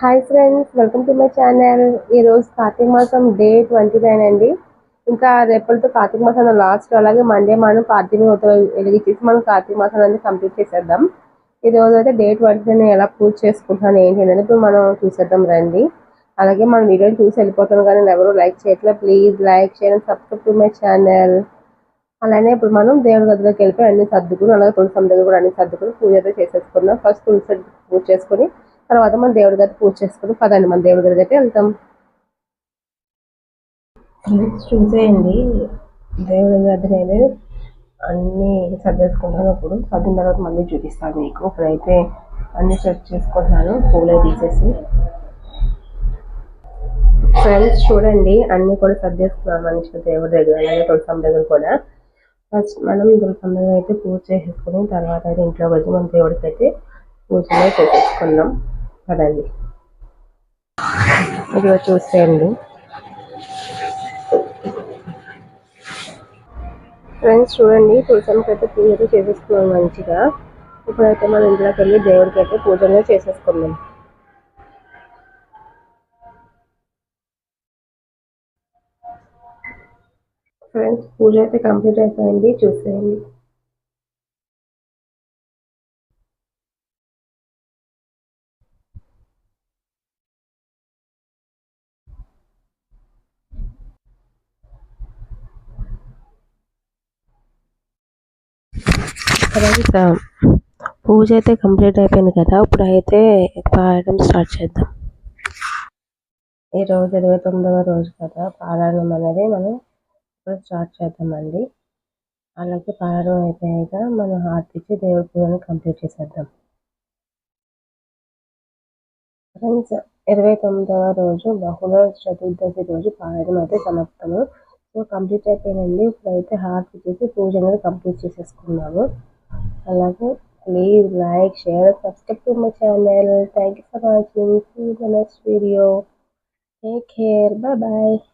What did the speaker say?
Hi friends welcome to my channel ఈరోజు కార్తీక మాసం day twenty nine అండి ఇంకా రేపటితో కార్తీక మాసం లాస్ట్ అలాగే మండే మనం కార్తీక వెలిగించేసి మనం కార్తీక మాసం అనేది కంప్లీట్ చేసేద్దాం ఈరోజు అయితే డే ట్వంటీ నైన్ ఎలా పూజ చేసుకుంటున్నాను ఏంటి అనేది ఇప్పుడు మనం చూసేద్దాం రండి అలాగే మన వీడియోని చూసి వెళ్ళిపోతాం కానీ ఎవరు లైక్ చేయట్లేదు ప్లీజ్ లైక్ చేయండి సబ్స్క్రైబ్ టు మై ఛానల్ అలానే ఇప్పుడు మనం దేవుడి గదిలోకి వెళ్ళిపోయి అన్ని సర్దుకుని అలాగే తులసం దగ్గర కూడా అన్ని సర్దుకుని పూజ అయితే చేసేసుకున్నాం ఫస్ట్ తులసి పూజ చేసుకుని తర్వాత మన దేవుడి గది పూజ చేసుకుని పదండి మన దేవుడి గది అయితే వెళ్తాం చూసేయండి దేవుడి గది అయితే అన్ని సర్దేసుకుంటాను అప్పుడు పదిన తర్వాత మళ్ళీ చూపిస్తాను మీకు ఇప్పుడైతే అన్ని సెట్ చేసుకుంటున్నాను పూలే తీసేసి ఫ్రెండ్స్ చూడండి అన్ని కూడా సర్దేసుకున్నాను మనిషి దేవుడి దగ్గర అలాగే తులసం దగ్గర కూడా ఫస్ట్ మనం తులసం దగ్గర అయితే పూజ చేసేసుకుని తర్వాత అయితే ఇంట్లో వచ్చి మన దేవుడికి అయితే పూజనే చేసేసుకున్నాం చూడండి ఇది చూసేయండి ఫ్రెండ్స్ చూడండి తులసానికి అయితే పూజ అయితే చేసేసుకున్నాం మంచిగా ఇప్పుడైతే మనం ఇంట్లోకి వెళ్ళి దేవుడికి అయితే పూజనే చేసేసుకుందాం ఫ్రెండ్స్ పూజ అయితే కంప్లీట్ అయిపోయింది చూసేయండి అదైతే పూజ అయితే కంప్లీట్ అయిపోయింది కదా ఇప్పుడు అయితే పారాయణం స్టార్ట్ చేద్దాం ఈ రోజు ఇరవై తొమ్మిదవ రోజు కదా పారాయణం అనేది మనం ఇప్పుడు స్టార్ట్ చేద్దామండి అలాగే పారాయణం అయిపోయాక మనం హార్తిచ్చి దేవుడి పూజను కంప్లీట్ చేసేద్దాం ఫ్రెండ్స్ ఇరవై తొమ్మిదవ రోజు బహుళ చతుర్దశి రోజు పారాయణం అయితే సమాప్తము సో కంప్లీట్ అయిపోయిందండి ఇప్పుడైతే హార్ట్ పూజ అనేది కంప్లీట్ చేసేసుకున్నాము Alage, please like, share, and subscribe to my channel. Thank you for watching. See you in the next video. Take care. Bye bye.